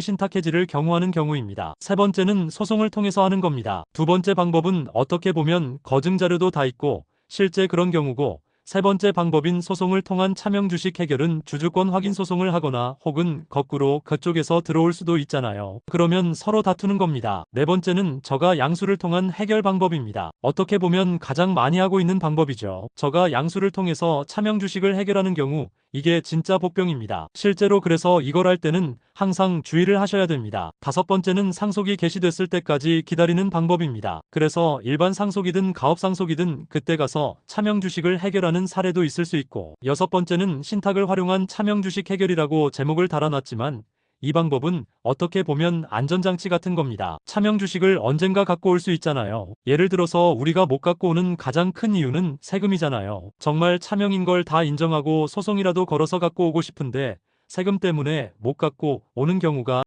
신탁 해지를 경우하는 경우입니다. 세 번째는 소송을 통해서 하는 겁니다. 두 번째 방법은 어떻게 보면 거증 자료도 다 있고 실제 그런 경우고 세 번째 방법인 소송을 통한 차명 주식 해결은 주주권 확인 소송을 하거나 혹은 거꾸로 그쪽에서 들어올 수도 있잖아요. 그러면 서로 다투는 겁니다. 네 번째는 저가 양수를 통한 해결 방법입니다. 어떻게 보면 가장 많이 하고 있는 방법이죠. 저가 양수를 통해서 차명 주식을 해결하는 경우 이게 진짜 복병입니다. 실제로 그래서 이걸 할 때는 항상 주의를 하셔야 됩니다. 다섯 번째는 상속이 개시됐을 때까지 기다리는 방법입니다. 그래서 일반 상속이든 가업 상속이든 그때 가서 차명 주식을 해결하는 사례도 있을 수 있고 여섯 번째는 신탁을 활용한 차명 주식 해결이라고 제목을 달아놨지만 이 방법은 어떻게 보면 안전장치 같은 겁니다. 차명 주식을 언젠가 갖고 올 수 있잖아요. 예를 들어서 우리가 못 갖고 오는 가장 큰 이유는 세금이잖아요. 정말 차명인 걸 다 인정하고 소송이라도 걸어서 갖고 오고 싶은데 세금 때문에 못 갖고 오는 경우가